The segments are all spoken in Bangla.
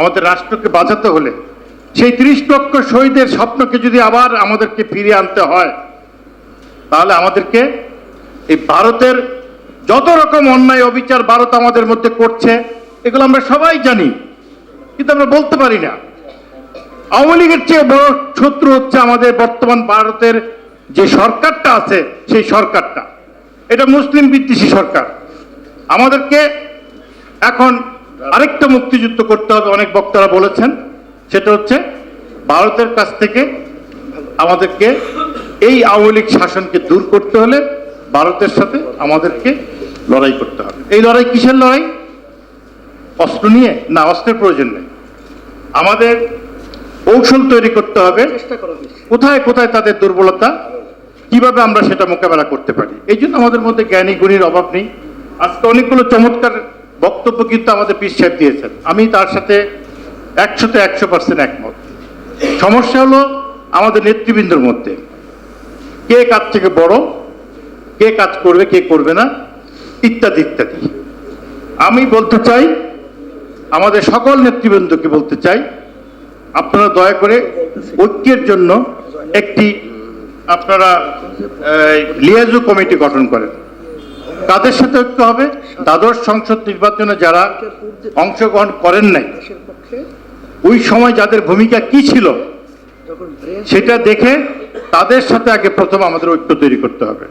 আমাদের রাষ্ট্রকে বাঁচাতে হলে সেই ত্রিশ লক্ষ শহীদের স্বপ্নকে যদি আবার আমাদেরকে ফিরিয়ে আনতে হয়, তাহলে আমাদেরকে এই ভারতের যত রকম অন্যায় অবিচার ভারত আমাদের মধ্যে করছে, এগুলো আমরা সবাই জানি, কিন্তু আমরা বলতে পারি না। আওয়ামী লীগের চেয়ে বড় শত্রু হচ্ছে আমাদের বর্তমান ভারতের যে সরকারটা আছে, সেই সরকারটা। এটা মুসলিম বিদ্বেষী সরকার। আমাদেরকে এখন আরেকটা মুক্তিযুদ্ধ করতে হবে, অনেক বক্তারা বলেছেন। সেটা হচ্ছে ভারতের কাছ থেকে আমাদেরকে এই আওয়ামী লীগ শাসনকে দূর করতে হলে ভারতের সাথে আমাদেরকে লড়াই করতে হবে। এই লড়াই কিসের লড়াই? অস্ত্র নিয়ে? না, অস্ত্রের প্রয়োজন নেই। আমাদের কৌশল তৈরি করতে হবে। কোথায় কোথায় তাদের দুর্বলতা? কীভাবে আমরা সেটা মোকাবেলা করতে পারি? এই জন্য আমাদের মধ্যে জ্ঞানী গুণীর অভাব নেই। আজকে অনেকগুলো চমৎকার বক্তব্য কিন্তু আমাদের পিস সাহেব দিয়েছেন। আমি তার সাথে একশোতে একশো পার্সেন্ট একমত। সমস্যা হলো আমাদের নেতৃবৃন্দর মধ্যে। কে কাজ থেকে বড়, কে কাজ করবে, কে করবে না, ইত্যাদি ইত্যাদি। আমি বলতে চাই, আমাদের সকল নেতৃবৃন্দকে বলতে চাই, আপনারা দয়া করে ঐক্যের জন্য একটি আপনারা লিয়াজু কমিটি গঠন করেন। কাদের সাথে ঐক্য হবে? দ্বাদশ সংসদ নির্বাচনে যারা অংশগ্রহণ করেন নাই, ওই সময় যাদের ভূমিকা কি ছিল সেটা দেখে তাদের সাথে আগে প্রথম আমাদের ঐক্য তৈরি করতে হবে।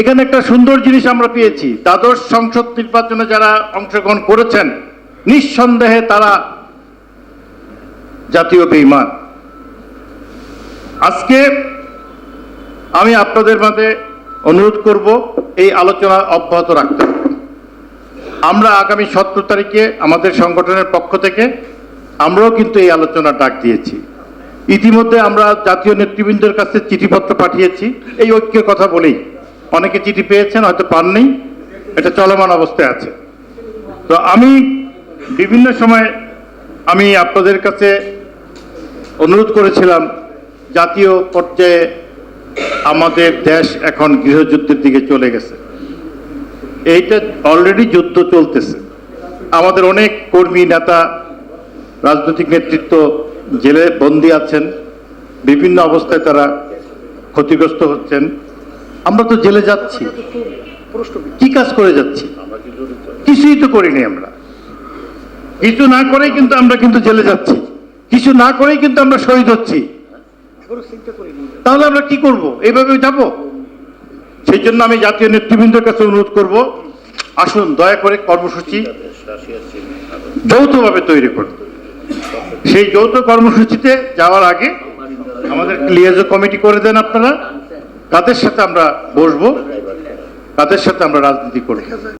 এখানে একটা সুন্দর জিনিস আমরা পেয়েছি। দ্বাদশ সংসদ নির্বাচনে যারা অংশগ্রহণ করেছেন, নিঃসন্দেহে তারা জাতীয় বেইমান। আজকে আমি আপনাদের মাঝে অনুরোধ করব এই আলোচনা অব্যাহত রাখতে। আমরা আগামী সতেরো তারিখে আমাদের সংগঠনের পক্ষ থেকে আমরাও কিন্তু এই আলোচনা ডাক দিয়েছি। ইতিমধ্যে আমরা জাতীয় নেতৃবৃন্দের কাছে চিঠিপত্র পাঠিয়েছি। এই ঐক্যের কথা বলেই। অনেকে চিঠি পেয়েছেন, হয়তো পাননি। এটা চলমান অবস্থায় আছে। তো আমি বিভিন্ন সময় আমি আপনাদের কাছে অনুরোধ করেছিলাম জাতীয় পর্যায়ে আমাদের দেশ এখন গৃহযুদ্ধের দিকে চলে গেছে। এইটা অলরেডি যুদ্ধ চলতেছে। আমাদের অনেক কর্মী, নেতা, রাজনৈতিক নেতৃত্ব জেলে বন্দী আছেন। বিভিন্ন অবস্থায় তারা ক্ষতিগ্রস্ত হচ্ছেন। আমরা তো জেলে যাচ্ছি। কি কাজ করে যাচ্ছি? কিছুই তো করিনি আমরা। কিছু না করেই কিন্তু আমরা কিন্তু জেলে যাচ্ছি। কিছু না করেই কিন্তু আমরা শহীদ হচ্ছি। তাহলে আমরা কি করব? এইভাবে যাব? সেই জন্য আমি জাতীয় নেতৃবৃন্দের কাছে অনুরোধ করব, আসুন, দয়া করে কর্মসূচি যৌথভাবে তৈরি করুন। সেই যৌথ কর্মসূচিতে যাওয়ার আগে আমাদের লিয়াজো কমিটি করে দেন আপনারা। কাদের সাথে আমরা বসবো। কাদের সাথে আমরা রাজনীতি করব।